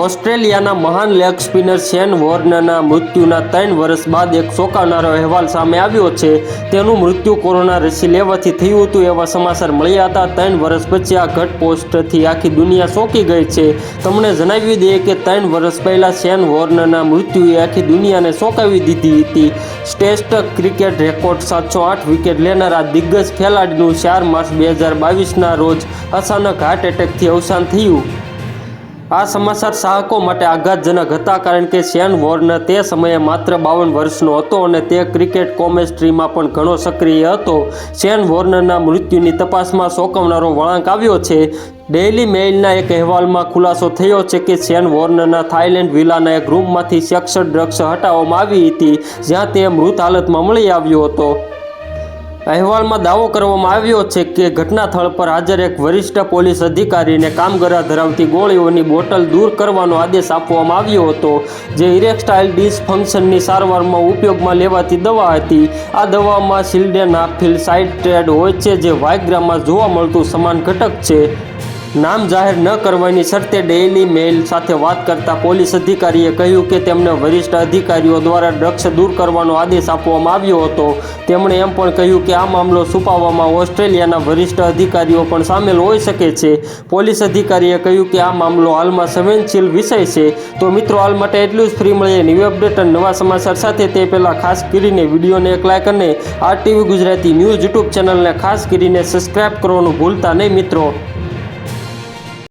ઓસ્ટ્રેલિયાના મહાન leg spinner Shane વોર્નના મૃત્યુના ત્રણ વર્ષ બાદ એક ચોંકાવનારો અહેવાલ સામે આવ્યો છે. તેનું મૃત્યુ કોરોના રસી લેવાથી થયું હતું એવા સમાચાર મળ્યા હતા. ત્રણ વર્ષ પછી આ ઘટ પોસ્ટથી આખી દુનિયા ચોંકી ગઈ છે. તમને જણાવી દઈએ કે ત્રણ વર્ષ પહેલાં શેન વોર્નના મૃત્યુએ આખી દુનિયાને ચોંકાવી દીધી હતી. ટેસ્ટ ક્રિકેટ રેકોર્ડ સાતસો આઠ વિકેટ લેનારા દિગ્ગજ ખેલાડીનું ચાર માર્ચ બે હજાર બાવીસના રોજ અચાનક હાર્ટ એટેકથી અવસાન થયું. આ સમાચાર ચાહકો માટે આઘાતજનક હતા કારણ કે શેન વોર્ન તે સમયે માત્ર બાવન વર્ષનો હતો અને તે ક્રિકેટ કોમેસ્ટ્રીમાં પણ ઘણો સક્રિય હતો. શેન વોર્નના મૃત્યુની તપાસમાં ચોંકાવનારો વળાંક આવ્યો છે. ડેઇલી મેઇલના એક અહેવાલમાં ખુલાસો થયો છે કે શેન વોર્નના થાઇલેન્ડ વિલાના એક રૂમમાંથી સેક્સ, ડ્રગ્સ હટાવવામાં આવી હતી, જ્યાં તે મૃત હાલતમાં મળી આવ્યો હતો. અહેવાલમાં દાવો કરવામાં આવ્યો છે કે ઘટના સ્થળ પર હાજર એક વરિષ્ઠ પોલીસ અધિકારીને કામગરા ધરાવતી ગોળીઓની બોટલ દૂર કરવાનો આદેશ આપવામાં આવ્યો હતો, જે ઇરેક્ટાઇલ ડિસફંક્શનની સારવારમાં ઉપયોગમાં લેવાતી દવા હતી. આ દવામાં સિલ્ડેનાફિલ સાઇટ્રેડ હોય છે, જે વાયગ્રામાં જોવા મળતું સમાન ઘટક છે. નામ જાહેર ન કરવાની શરતે ડેઇલી મેઇલ સાથે વાત કરતા પોલીસ અધિકારીએ કહ્યું કે તેમને વરિષ્ઠ અધિકારીઓ દ્વારા ડ્રગ્સ દૂર કરવાનો આદેશ આપવામાં આવ્યો હતો. તેમણે એમ પણ કહ્યું કે આ મામલો છુપાવવામાં ઓસ્ટ્રેલિયાના વરિષ્ઠ અધિકારીઓ પણ સામેલ હોઈ શકે છે. પોલીસ અધિકારીએ કહ્યું કે આ મામલો હાલમાં સંવેદનશીલ વિષય છે. તો મિત્રો, હાલ માટે એટલું જ. ફ્રી મળીએ ન્યૂ અપડેટ અને નવા સમાચાર સાથે તે પહેલાં ખાસ કરીને વિડીયોને એક લાઇક અને R TV Gujarati news YouTube ચેનલને ખાસ કરીને સબસ્ક્રાઇબ કરવાનું ભૂલતા નહીં મિત્રો.